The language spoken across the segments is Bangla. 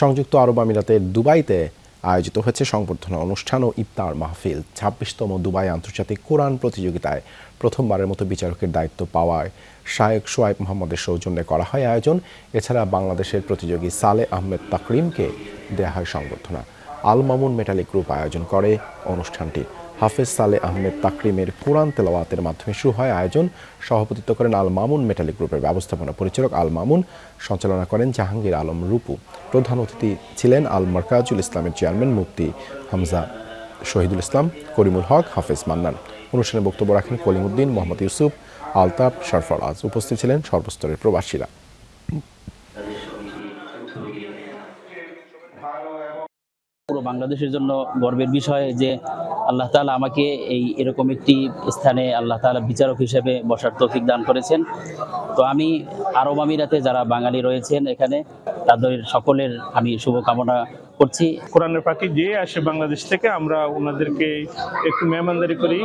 সংযুক্ত আরব আমিরাতের দুবাইতে আয়োজিত হয়েছে সংবর্ধনা অনুষ্ঠান ও ইফতার মাহফিল। ছাব্বিশতম দুবাই আন্তর্জাতিক কোরআন প্রতিযোগিতায় প্রথমবারের মতো বিচারকের দায়িত্ব পাওয়ায় শায়েক সোয়াইব মোহাম্মদের সৌজন্যে করা হয় আয়োজন। এছাড়া বাংলাদেশের প্রতিযোগী সালে আহমেদ তাকরিমকে দেওয়া হয় সংবর্ধনা। আল মামুন মেটালিক গ্রুপ আয়োজন করে অনুষ্ঠানটি। হাফেজ সালে আহমেদ তাকরিমের কোরআন তেলাওয়াতের মাধ্যমে শুরু হয় আয়োজন। সভাপতিত্ব করেন আল মামুন মেটালিক গ্রুপের ব্যবস্থাপনা পরিচালক আল মামুন সঞ্চালনা করেন জাহাঙ্গীর আলম রূপু। প্রধান অতিথি ছিলেন আল মার্কাজুল ইসলামের চেয়ারম্যান মুফতি হামজা শহীদুল ইসলাম, করিমুল হক, হাফেজ মান্নান। অনুষ্ঠানে বক্তব্য রাখেন কলিমুদ্দিন, মোহাম্মদ ইউসুফ, আলতাফ সরফরাজ উপস্থিত ছিলেন সর্বস্তরের প্রবাসীরা। পুরো বাংলাদেশের জন্য গর্বের বিষয় যে আল্লাহ তালা আমাকে এই এরকম একটি স্থানে আল্লাহ তালা বিচারক হিসেবে বসার তৌফিক দান করেছেন। তো আমি আরব আমিরাতে যারা বাঙালি রয়েছেন এখানে, তাদের সকলের আমি শুভকামনা করছি। কোরআনের পাখি যে আসে বাংলাদেশ থেকে। আমরা ওনাদেরকে একটু মেহমানদারি করি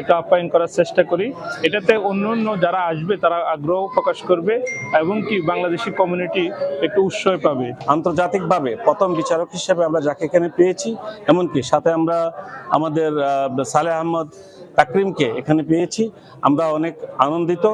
একটু আপ্যায়ন করার চেষ্টা করি। এটাতে অন্য অন্য যারা আসবে তারা আগ্রহ প্রকাশ করবে এবং কি বাংলাদেশি কমিউনিটি একটু উৎসাহ পাবে। আন্তর্জাতিকভাবে প্রথম বিচারক হিসেবে আমরা যাকে এখানে পেয়েছি এমনকি সাথে আমরা আমাদের সালে আহমদ তাকরিমকে এখানে পেয়েছি। আমরা অনেক আনন্দিত।